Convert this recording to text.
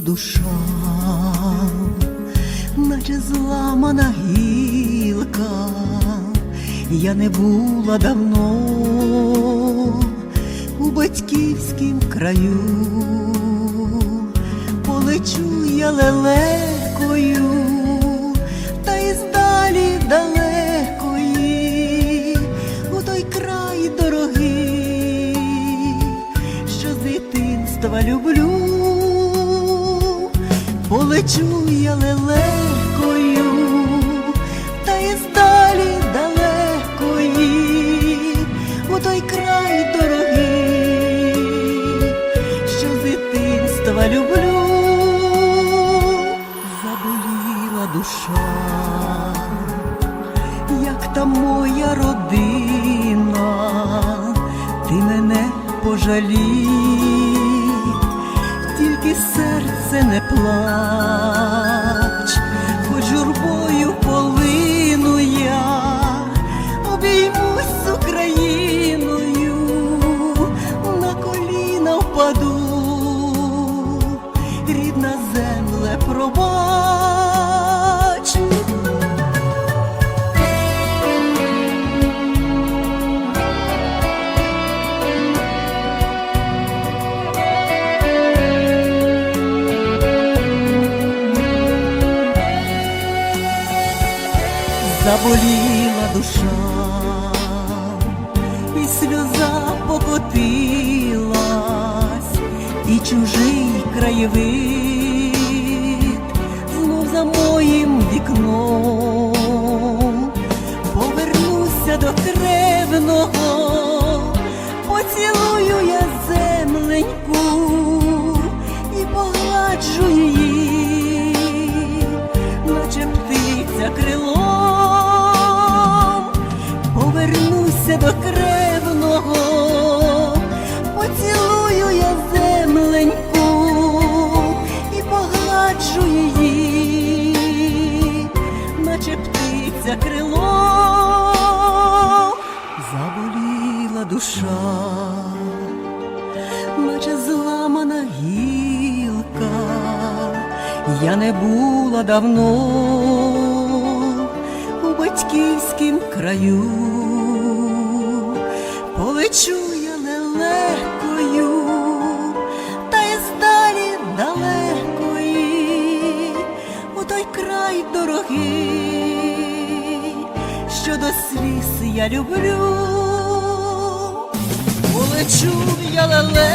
душа, наче зламана гілка, я не була давно у батьківськім краю, полечу я лелекою, та й здалі далекої, у той край дорогий, що з дитинства люблю, полечу я лелекою, та й здалі далекої, у той край дорогий, що з дитинства люблю, заболіла душа як та моя родина, ти мене пожалій, не плач, заболіла душа, і сльоза покотилась, і чужий краєвид знов за моїм вікном. Повернуся до кревного, поцілую я земленьку до кревного, поцілую я земленьку і погладжу її, наче птиця крилом, заболіла душа наче зламана гілка, я не була давно у батьківськім краю, полечу я лелекою, та й здалі далекої, у той край дорогий, що до сліз я люблю. Улечу я лелекою,